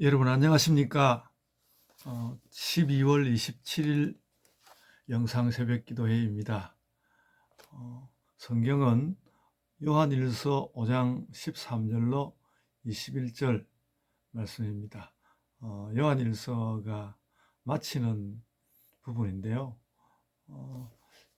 여러분 안녕하십니까? 어, 12월 27일 영상 새벽 기도회입니다. 어, 성경은 요한일서 5장 13절로 21절 말씀입니다. 어, 요한일서가 마치는 부분인데요. 어,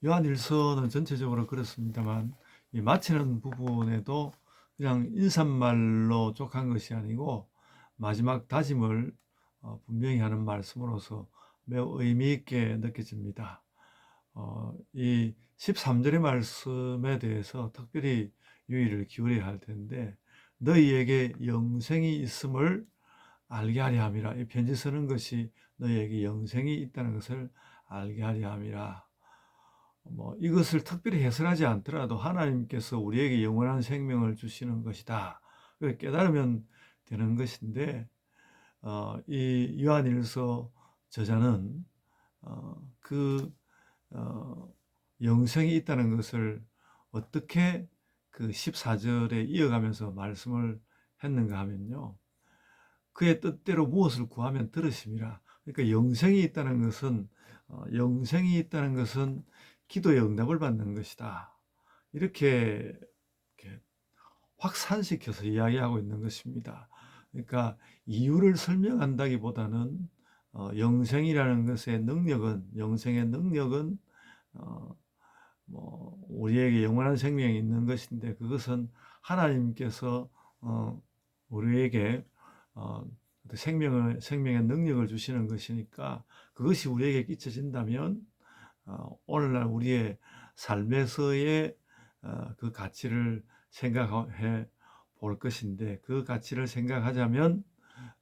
요한일서는 전체적으로 그렇습니다만 이 마치는 부분에도 그냥 인사말로 족한 것이 아니고 마지막 다짐을 어, 분명히 하는 말씀으로서 매우 의미 있게 느껴집니다. 어, 이 13절의 말씀에 대해서 특별히 유의를 기울여야 할 텐데 너희에게 영생이 있음을 알게 하려 함이라. 이 편지 쓰는 것이 너희에게 영생이 있다는 것을 알게 하려 함이라. 뭐 이것을 특별히 해설하지 않더라도 하나님께서 우리에게 영원한 생명을 주시는 것이다. 깨달으면 되는 것인데 어, 이 요한일서 저자는 어, 그 어, 영생이 있다는 것을 어떻게 그 14절에 이어가면서 말씀을 했는가 하면요. 그의 뜻대로 무엇을 구하면 들으심이라. 그러니까 영생이 있다는 것은 어, 영생이 있다는 것은 기도의 응답을 받는 것이다. 이렇게, 확산시켜서 이야기하고 있는 것입니다. 그러니까 이유를 설명한다기보다는 어, 영생이라는 것의 능력은 영생의 능력은 어, 뭐 우리에게 영원한 생명이 있는 것인데 그것은 하나님께서 어, 우리에게 어, 생명을 생명의 능력을 주시는 것이니까 그것이 우리에게 끼쳐진다면 어, 오늘날 우리의 삶에서의 어, 그 가치를 생각해 볼 것인데 그 가치를 생각하자면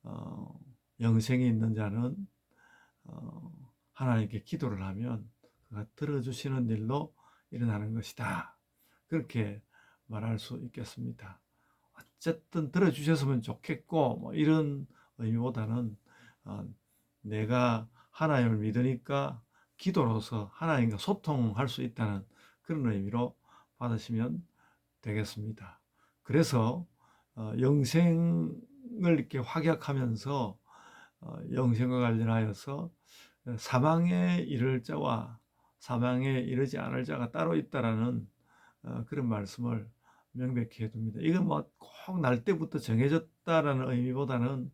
어, 영생이 있는 자는 어, 하나님께 기도를 하면 그가 들어주시는 일로 일어나는 것이다. 그렇게 말할 수 있겠습니다. 어쨌든 들어주셨으면 좋겠고 뭐 이런 의미보다는 어, 내가 하나님을 믿으니까 기도로서 하나님과 소통할 수 있다는 그런 의미로 받으시면 되겠습니다. 그래서 어, 영생을 이렇게 확약하면서 어, 영생과 관련하여서 사망에 이를 자와 사망에 이르지 않을 자가 따로 있다라는 어, 그런 말씀을 명백히 해둡니다. 이건 뭐꼭날 때부터 정해졌다라는 의미보다는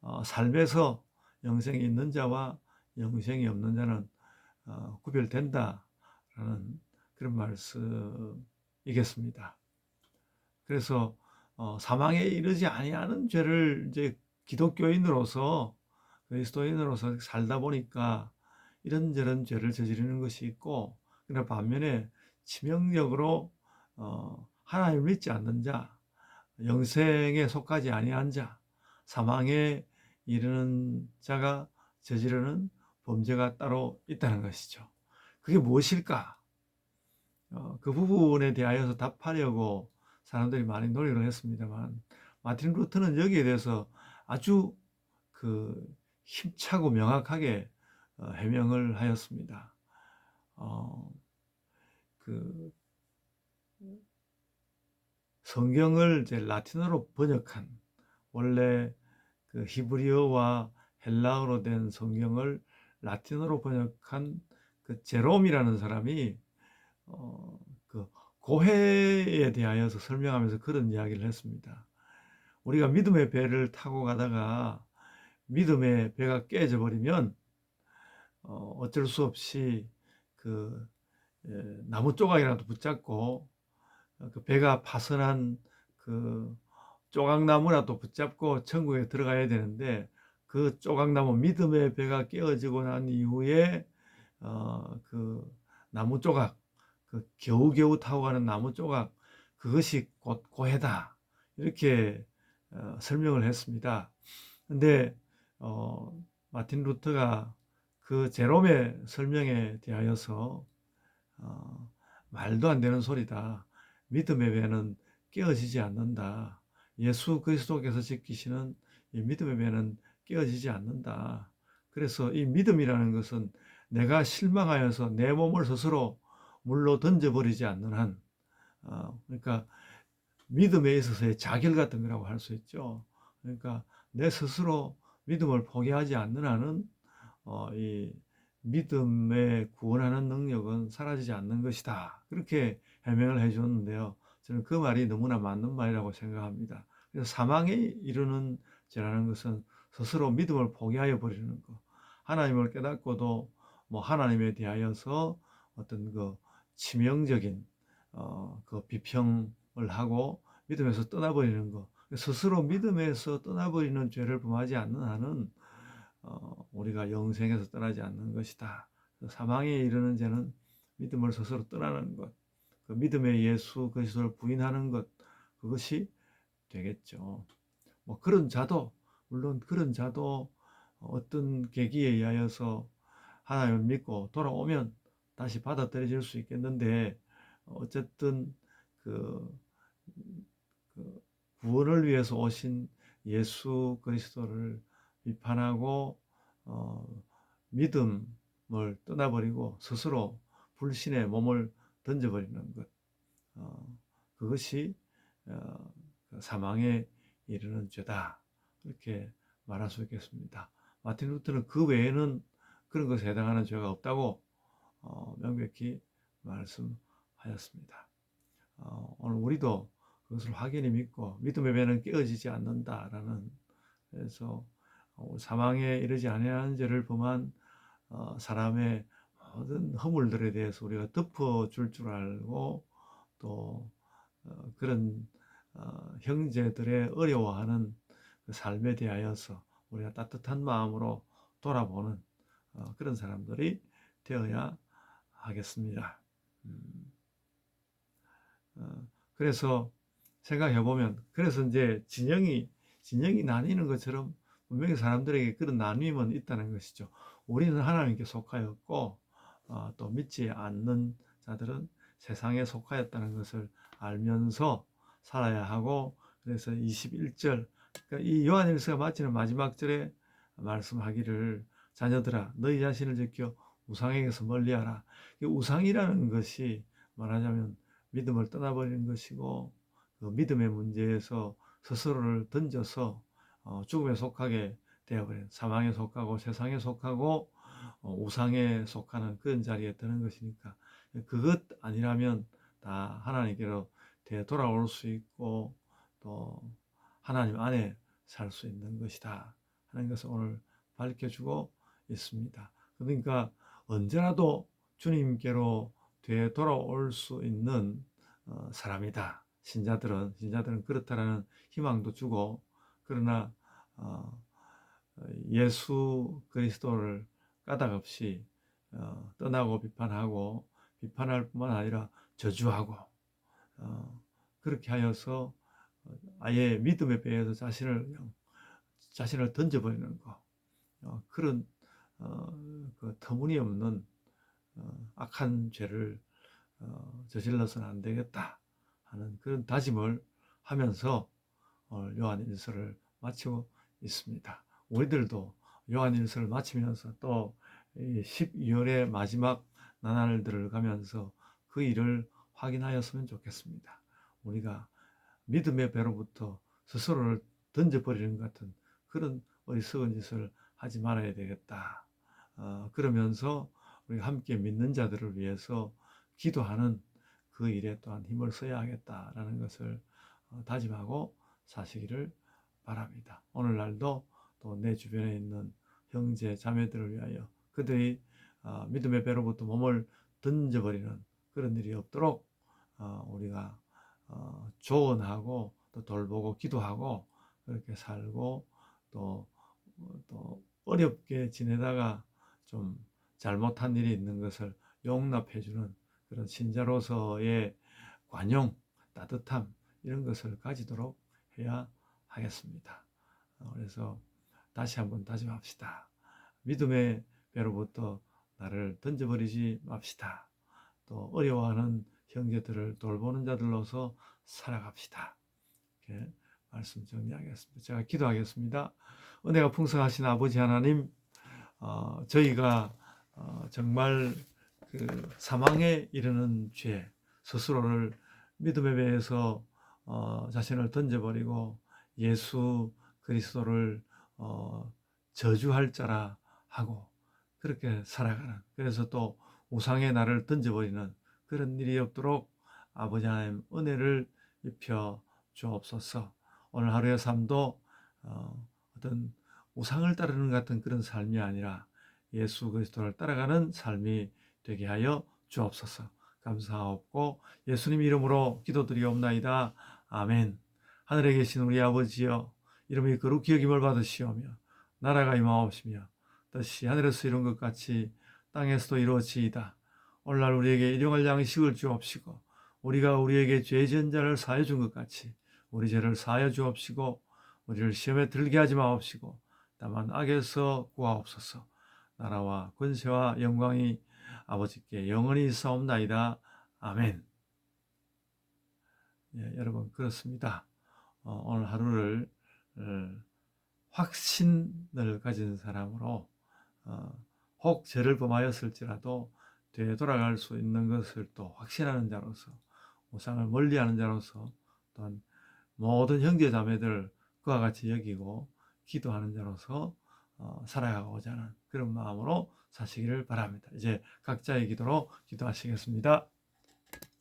어, 삶에서 영생이 있는 자와 영생이 없는 자는 어, 구별된다라는 그런 말씀 이겠습니다. 그래서 어, 사망에 이르지 아니하는 죄를 이제 기독교인으로서 그리스도인으로서 살다 보니까 이런저런 죄를 저지르는 것이 있고 그러나 반면에 치명적으로 어, 하나님을 믿지 않는 자, 영생에 속하지 아니한 자, 사망에 이르는 자가 저지르는 범죄가 따로 있다는 것이죠. 그게 무엇일까? 어, 그 부분에 대하여서 답하려고 사람들이 많이 노력을 했습니다만 마틴 루터는 여기에 대해서 아주 그 힘차고 명확하게 어, 해명을 하였습니다. 어, 그 성경을 이제 라틴어로 번역한 원래 그 히브리어와 헬라어로 된 성경을 라틴어로 번역한 그 제롬이라는 사람이 어, 그 고해에 대하여서 설명하면서 그런 이야기를 했습니다. 우리가 믿음의 배를 타고 가다가 믿음의 배가 깨져 버리면 어, 어쩔 수 없이 그 에, 나무 조각이라도 붙잡고 어, 그 배가 파선한 그 조각나무라도 붙잡고 천국에 들어가야 되는데 그 조각나무 믿음의 배가 깨어지고 난 이후에 어, 그 나무 조각 그 겨우겨우 타고 가는 나무 조각 그것이 곧 고해다 이렇게 어, 설명을 했습니다. 근데 어, 마틴 루터가 그 제롬의 설명에 대하여서 어, 말도 안 되는 소리다. 믿음의 배는 깨어지지 않는다. 예수 그리스도께서 지키시는 이 믿음의 배는 깨어지지 않는다. 그래서 이 믿음이라는 것은 내가 실망하여서 내 몸을 스스로 물로 던져버리지 않는 한, 어, 그러니까 믿음에 있어서의 자결 같은 거라고 할 수 있죠. 그러니까 내 스스로 믿음을 포기하지 않는 한은 어, 이 믿음에 구원하는 능력은 사라지지 않는 것이다. 그렇게 해명을 해주었는데요. 저는 그 말이 너무나 맞는 말이라고 생각합니다. 그래서 사망에 이르는 죄라는 것은 스스로 믿음을 포기하여 버리는 것. 하나님을 깨닫고도 뭐 하나님에 대하여서 어떤 그 치명적인 어, 그 비평을 하고 믿음에서 떠나버리는 것. 스스로 믿음에서 떠나버리는 죄를 범하지 않는 한은 어, 우리가 영생에서 떠나지 않는 것이다. 사망에 이르는 죄는 믿음을 스스로 떠나는 것, 그 믿음의 예수 그리스도를 부인하는 것, 그것이 되겠죠. 뭐 그런 자도 물론 그런 자도 어떤 계기에 의하여서 하나님을 믿고 돌아오면 다시 받아들여질 수 있겠는데 어쨌든 그, 그 구원을 위해서 오신 예수 그리스도를 비판하고 어, 믿음을 떠나버리고 스스로 불신의 몸을 던져버리는 것 어, 그것이 어, 그 사망에 이르는 죄다 이렇게 말할 수 있겠습니다. 마틴 루터는 그 외에는 그런 것에 해당하는 죄가 없다고 어, 명백히 말씀하였습니다. 어, 오늘 우리도 그것을 확연히 믿고 믿음의 배는 깨어지지 않는다라는 그래서 어, 사망에 이르지 아니하는 죄를 범한 어, 사람의 모든 허물들에 대해서 우리가 덮어줄 줄 알고 또 어, 그런 형제들의 어려워하는 그 삶에 대하여서 우리가 따뜻한 마음으로 돌아보는 그런 사람들이 되어야 하겠습니다. 음. 그래서 생각해 보면 그래서 이제 진영이 진영이 나뉘는 것처럼 분명히 사람들에게 그런 나뉘음은 있다는 것이죠. 우리는 하나님께 속하였고 어, 또 믿지 않는 자들은 세상에 속하였다는 것을 알면서 살아야 하고 그래서 21절 그러니까 이 요한일서가 마치는 마지막 절에 말씀하기를 자녀들아 너희 자신을 지켜 우상에게서 멀리하라. 우상이라는 것이 말하자면 믿음을 떠나버리는 것이고 그 믿음의 문제에서 스스로를 던져서 어, 죽음에 속하게 되어버린 사망에 속하고 세상에 속하고 어, 우상에 속하는 그런 자리에 드는 것이니까 그것 아니라면 다 하나님께로 되돌아올 수 있고 또 하나님 안에 살 수 있는 것이다 하는 것을 오늘 밝혀주고 있습니다. 그러니까 언제라도 주님께로 되돌아올 수 있는 어, 사람이다. 신자들은 신자들은 그렇다라는 희망도 주고 그러나 어, 예수 그리스도를 까닭 없이 어, 떠나고 비판하고 비판할 뿐만 아니라 저주하고 어, 그렇게 하여서 아예 믿음에 배에서 자신을 자신을 던져버리는 거 그런 그 터무니없는 악한 죄를 저질러서는 안 되겠다 하는 그런 다짐을 하면서 요한일서를 마치고 있습니다. 우리들도 요한일서를 마치면서 또 12월의 마지막 나날들을 가면서 그 일을 확인하였으면 좋겠습니다. 우리가 믿음의 배로부터 스스로를 던져버리는 같은 그런 어리석은 짓을 하지 말아야 되겠다. 어, 그러면서 우리가 함께 믿는 자들을 위해서 기도하는 그 일에 또한 힘을 써야 하겠다라는 것을 어, 다짐하고 사시기를 바랍니다. 오늘날도 또 내 주변에 있는 형제 자매들을 위하여 그들이 어, 믿음의 배로부터 몸을 던져버리는 그런 일이 없도록 어, 우리가 조언하고 또 돌보고 기도하고 그렇게 살고 또, 또 어렵게 지내다가 좀 잘못한 일이 있는 것을 용납해주는 그런 신자로서의 관용, 따뜻함 이런 것을 가지도록 해야 하겠습니다. 어, 그래서 다시 한번 다짐합시다. 믿음의 배로부터 나를 던져버리지 맙시다. 또 어려워하는 형제들을 돌보는 자들로서 살아갑시다. 이렇게 말씀 정리하겠습니다. 제가 기도하겠습니다. 은혜가 풍성하신 아버지 하나님, 어, 저희가 어, 정말 그 사망에 이르는 죄, 스스로를 믿음에 대해서 어, 자신을 던져버리고 예수 그리스도를 어, 저주할 자라 하고 그렇게 살아가는 그래서 또 우상의 나를 던져버리는 그런 일이 없도록 아버지 하나님 은혜를 입혀 주옵소서. 오늘 하루의 삶도 어, 어떤 우상을 따르는 같은 그런 삶이 아니라 예수 그리스도를 따라가는 삶이 되게 하여 주옵소서. 감사하옵고 예수님 이름으로 기도드리옵나이다. 아멘. 하늘에 계신 우리 아버지여 이름이 거룩히 여김을 받으시오며 나라가 임하옵시며 뜻이 하늘에서 이룬 것 같이 땅에서도 이루어지이다. 오늘날 우리에게 일용할 양식을 주옵시고 우리가 우리에게 죄 지은 자를 사하여 준것 같이 우리 죄를 사하여 주옵시고 우리를 시험에 들게 하지 마옵시고 다만 악에서 구하옵소서. 나라와 권세와 영광이 아버지께 영원히 있사옵나이다. 아멘. 예, 여러분 그렇습니다. 어, 오늘 하루를 어, 확신을 가진 사람으로 어, 혹 죄를 범하였을지라도 되돌아갈 수 있는 것을 또 확신하는 자로서 우상을 멀리하는 자로서 또한 모든 형제 자매들 그와 같이 여기고 기도하는 자로서 어, 살아가고자 하는 그런 마음으로 사시기를 바랍니다. 이제 각자의 기도로 기도하시겠습니다.